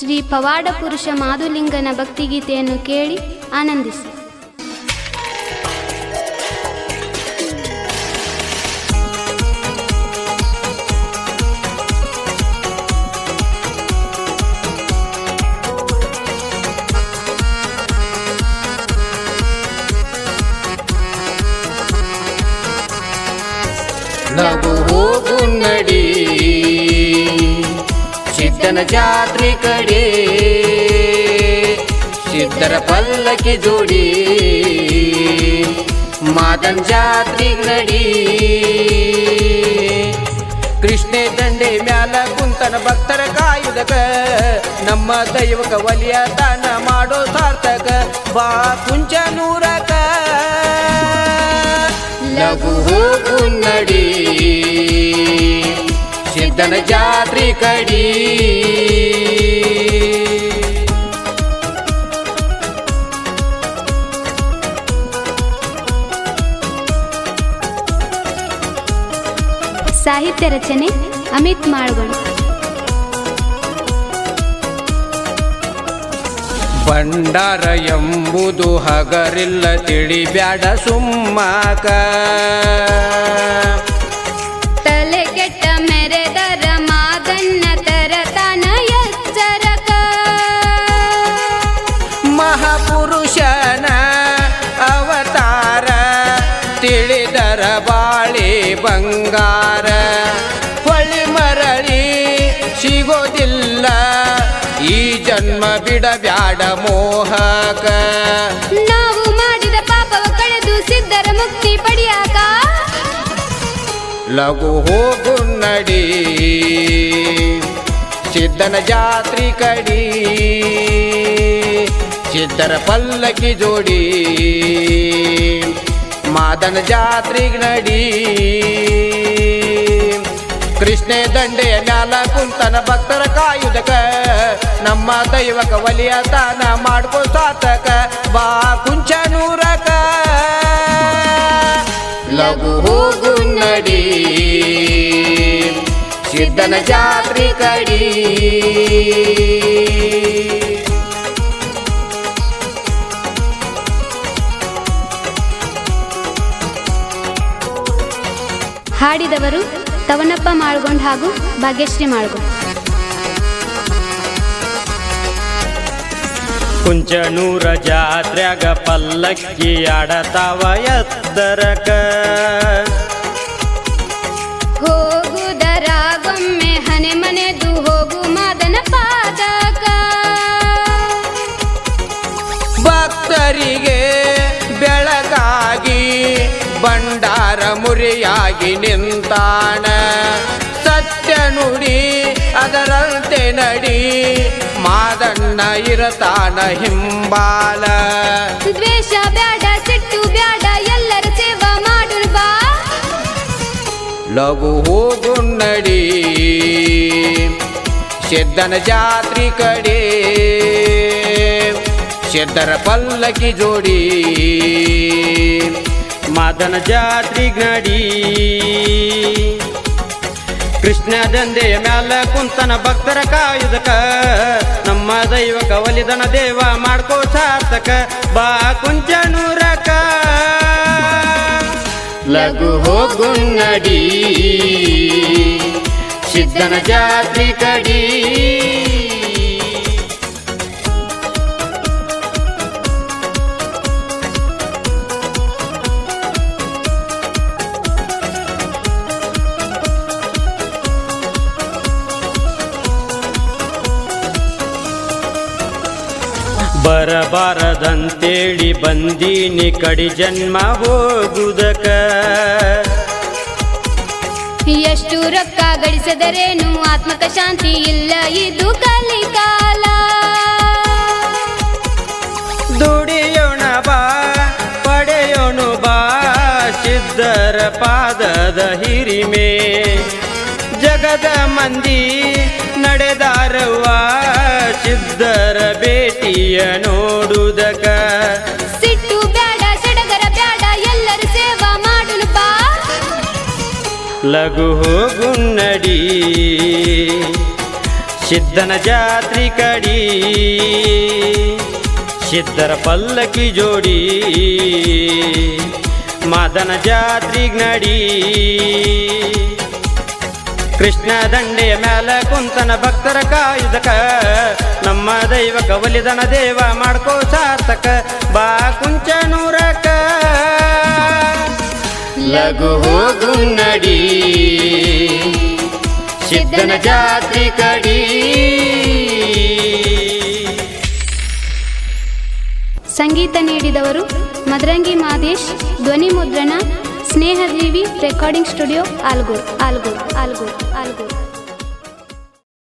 ಶ್ರೀ ಪವಾಡ ಪುರುಷ ಮಾಧುಲಿಂಗನ ಭಕ್ತಿಗೀತೆಯನ್ನು ಕೇಳಿ ಆನಂದಿಸಿ. ಹೋಗು ನಡಿ ಜಾತ್ರೆ ಕಡೆ. ಸಿದ್ಧರ ಪಲ್ಲಕ್ಕಿ ಜೋಡಿ. ಮಾದನ್ ಜಾತ್ರಿ ನಡಿ. ಕೃಷ್ಣೆ ದಂಡೆ ಮ್ಯಾಲ ಕುಂತನ ಭಕ್ತರ ಕಾಯುದಕ. ನಮ್ಮ ದೈವಕ ಒಲಿಯ ದಾನ ಮಾಡೋ ಸಾರ್ಥಕ. ಬಾ ಕುಂಚ ನೂರಕ ಲಘು ಹೋಗು ಸಿದ್ಧನ ಜಾತ್ರಿ ಕಡಿ. ಸಾಹಿತ್ಯ ರಚನೆ ಅಮಿತ್ ಮಾಳ್ಗೊಂಡ್ ಭಂಡಾರ ಎಂಬುದು ಹಗರಿಲ್ಲ ತಿಳಿಬ್ಯಾಡ ಸುಮ್ಮಾಕ. ಬಂಗಾರ. ಹೊಳಿ ಮರಳಿ ಸಿಗೋದಿಲ್ಲ. ಈ ಜನ್ಮ ಬಿಡಬ್ಯಾಡ ಮೋಹಕ. ನಾವು ಮಾಡಿದ ಪಾಪವ ಕಳೆದು ಸಿದ್ಧರ ಮುಕ್ತಿ ಪಡೆಯಾಕ? ಲಘು ಹೋಗು ನಡಿ. ಸಿದ್ಧನ ಜಾತ್ರಿ ಕಡಿ. ಸಿದ್ಧರ ಪಲ್ಲಕ್ಕಿ ಜೋಡಿ. ಮಾದನ ಜಾತ್ರಿಗೆ ನಡಿ. ಕೃಷ್ಣೆ ದಂಡೆಯ ಮ್ಯಾಲ ಕುಂತನ ಭಕ್ತರ ಕಾಯುದಕ. ನಮ್ಮ ದೈವಕ ಒಲಿಯ ದಾನ ಮಾಡ್ಕೋ ಸಾತಕ ಬಾ ಕುಂಚ ನೂರಕ. ಲಘು ಹೋಗು ನಡಿ ಸಿದ್ಧನ ಜಾತ್ರಿ ಕಡಿ. ಹಾಡಿದವರು ತವನಪ್ಪ ಮಾಳ್ಗೊಂಡ್ ಹಾಗೂ ಭಾಗ್ಯಶ್ರೀ ಮಾಳ್ಗೊಂಡ್. ಕುಂಚನೂರ ಜಾತ್ರ್ಯಾಗ ಪಲ್ಲಕ್ಕಿ ಆಡತಾವ ಎತ್ತರಕ. ಹೋಗುದರಾಗೊಮ್ಮೆ ಹನೆ ಮನೆದು ಹೋಗು ಮಾದನ ಪಾದಕ. ಭಕ್ತರಿಗೆ ಬೆಳಗಾಗಿ ಭಂಡಾರ ಮುರಿಯಾಗಿ ನಿಂತಾಣ. ನಡಿ ಮಾದಣ್ಣ ಇರತಾನ ಹಿಂಬಾಲ. ದ್ವೇಷ ಬ್ಯಾಡ ಸಿಟ್ಟು ಬ್ಯಾಡ ಎಲ್ಲರ ಸೇವಾ ಮಾಡು ಬಾ. ಲಘು ಹೋಗು ನಡಿ ಸಿದ್ಧನ ಜಾತ್ರಿ ಕಡೆ. ಸಿದ್ಧರ ಪಲ್ಲಕ್ಕಿ ಜೋಡಿ ಮಾದನ ಜಾತ್ರಿ ನಡಿ. ಕೃಷ್ಣ ದಂದೆಯ ಮ್ಯಾಲ ಕುಂತನ ಭಕ್ತರ ಕಾಯುದಕ. ನಮ್ಮ ದೈವ ಕವಲಿದನ ದೇವ ಮಾಡ್ಕೋ ಸಾರ್ಥಕ. ಬಾ ಕುಂಚನೂರಕ ಲಘು ಹೋಗು ನಡಿ ಸಿದ್ಧನ ಜಾತ್ರಿ ಕಡಿ. ಬರಬಾರದಂತೇಳಿ ಬಂದೀನಿ ಕಡಿ ಜನ್ಮ ಹೋಗುದಕ. ಎಷ್ಟು ರೊಕ್ಕ ಗಳಿಸದರೇನು ಆತ್ಮಕ ಶಾಂತಿ ಇಲ್ಲ ಇದು ಕಲಿಕಾಲ. ದುಡಿಯೋಣ ಬಾ ಪಡೆಯೋಣ ಬಾ ಸಿದ್ಧರ ಪಾದದ ಹಿರಿಮೆ. ಜಗದ ಮಂದಿ ನಡೆದಾರವ್ವ ಸಿದ್ಧರ ಭೇಟಿಯ ನೋಡುದಕ. ಸಿಟ್ಟು ಬ್ಯಾಡ ಸಡಗರ ಬ್ಯಾಡ ಎಲ್ಲರ ಸೇವಾ ಮಾಡಲು ಬಾ. ಲಘು ಹೋಗು ನಡಿ ಸಿದ್ಧನ ಜಾತ್ರಿ ಕಡಿ ಸಿದ್ಧರ ಪಲ್ಲಕ್ಕಿ ಜೋಡಿ ಮಾದನ ಜಾತ್ರಿಗ್ ನಡಿ. ಕೃಷ್ಣ ದಂಡೆ ಮ್ಯಾಲ ಕುಂತನ ಭಕ್ತರ ಕಾಯುದಕ. ನಮ್ಮ ದೈವ ಕವಲಿದನ ದೇವ ಮಾಡ್ಕೋ ಸಾರ್ಥಕ. ಬಾ ಕುಂಚ ನೂರಕ. ಲಘು ಹೋಗು ನಡಿ ಸಿದ್ಧನ ಜಾತ್ರಿ ಕಡಿ. ಸಂಗೀತ ನೀಡಿದವರು ಮದರಂಗಿ ಮಾದೇಶ್ ಧ್ವನಿ ಮುದ್ರಣ స్నేహదేవి రికార్డింగ్ స్టూడియో ఆల్గూర్ ఆల్గూర్ ఆల్గూర్ ఆల్గూర్.